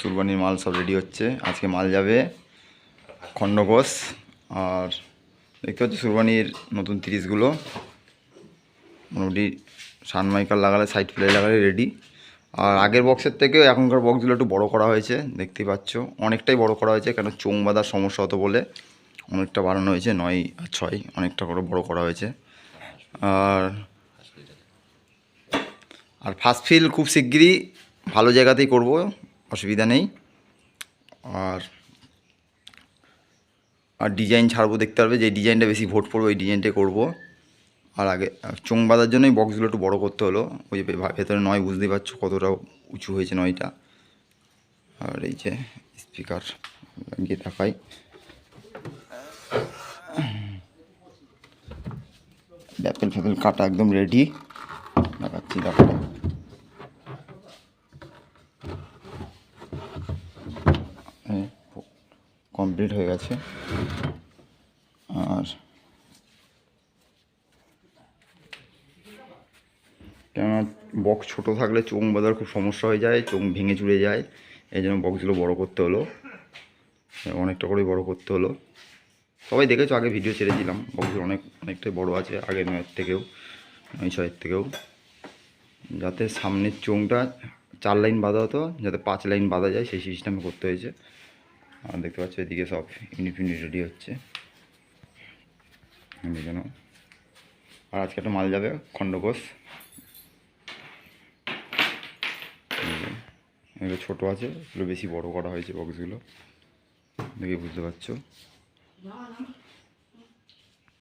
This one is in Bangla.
সুরবানির মাল সব রেডি হচ্ছে। আজকে মাল যাবে খণ্ডঘোষ। আর দেখতে পাচ্ছি সুরবানির নতুন তিরিশগুলো। মোটামুটি সানমাইকার লাগালে সাইড প্লে লাগালে রেডি আর আগের বক্সের থেকে এখনকার বক্সগুলো একটু বড় করা হয়েছে, দেখতেই পাচ্ছ। অনেকটাই বড় করা হয়েছে, কেন চোং বাঁধার সমস্যা হতো বলে অনেকটা বাড়ানো হয়েছে, নয় আর ছয়, অনেকটা করে বড় করা হয়েছে। আর আর ফার্স্ট ফিল খুব শিগগিরই ভালো জায়গাতেই করব। অসুবিধা নেই। আর আর ডিজাইন ছাড়বো দেখতে পারবে যে ডিজাইনটা বেশি ভোট পড়বে, ওই ডিজাইনটাই করব। আর আগে চোং বাঁধার জন্যই বক্সগুলো একটু বড় করতে হলো। ওই যে ভেতরে নয় বুঝতেই পারছ কতটা উঁচু হয়েছে নয়টা। আর এই যে স্পিকার লাগিয়ে থাকাই ব্যাপেল ফ্যাপেল কাটা একদম রেডি দেখাচ্ছি দেখো কমপ্লিট হয়ে গেছে। আর কেননা বক্স ছোট থাকলে চোং বাঁধার খুব সমস্যা হয়ে যায় চোং ভেঙে চুড়ে যায়। এই জন্য বক্সগুলো বড় করতে হলো। অনেকটা করেই বড় করতে হলো। সবাই দেখেছ, আগে ভিডিও ছেড়েছিলাম বক্সগুলো অনেক, অনেকটাই বড় আছে, আগে নয়ের থেকেও, নয় ছয়ের থেকেও। যাতে সামনের চোংটা চার লাইন বাঁধা হতো, যাতে পাঁচ লাইন বাঁধা যায়, সেই সিস্টেমে করতে হয়েছে। আর দেখতে পাচ্ছ, এদিকে সব ইউনিট রেডি হচ্ছে। যেন আর আজকে একটা মাল যাবে, খণ্ডঘোষ। এগুলো ছোটো আছে, এগুলো বেশি বড় করা হয়েছে বক্সগুলো দেখে বুঝতে পারছ।